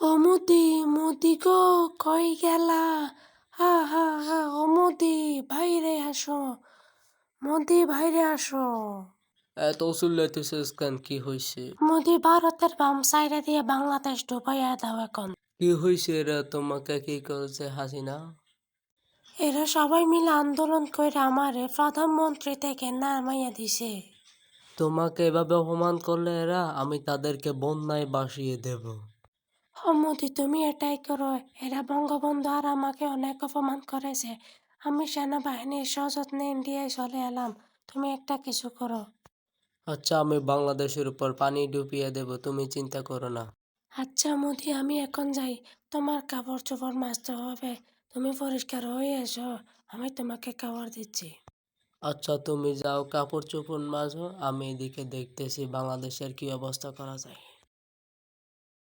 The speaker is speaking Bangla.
মোদি মোদি গো কই গেলা? হা হা হা মোদি বাইরে আসো। মোদি বাইরে আসো। এত চিল্লাইতেছিস কেন? কি হয়েছে মোদি ভারতের বাম সাইডে দিয়ে বাংলাদেশ ডুবাইয়া দাও এখন। কি হয়েছে রে তোমাকে কি করেছে হাসিনা? এরা সবাই মিলে আন্দোলন করে আমারে প্রধানমন্ত্রী থেকে নামাইয়া দিছে। তোমাকে এভাবে অপমান করলে এরা আমি তাদেরকে বন্যায় বাসিয়ে দেব। মোদি তুমি এটাই করো। এরা বঙ্গবন্ধু আর আমাকে অনেক অপমান করেছে। আমি সেনাবাহিনীর সযত্নে ইন্ডিয়ায় চলে এলাম। তুমি একটা কিছু করো। আচ্ছা আমি বাংলাদেশের উপর পানি ডুবিয়ে দেব তুমি চিন্তা করো না। আচ্ছা মোদি আমি এখন যাই। তোমার কাপড় চোপড় মাজতে হবে। তুমি পরিষ্কার হয়ে এসো। আমি তোমাকে খাবার দিচ্ছি। আচ্ছা তুমি যাও কাপড় চোপড় মাজো। আমি এদিকে দেখতেছি বাংলাদেশের কি অবস্থা করা যায়।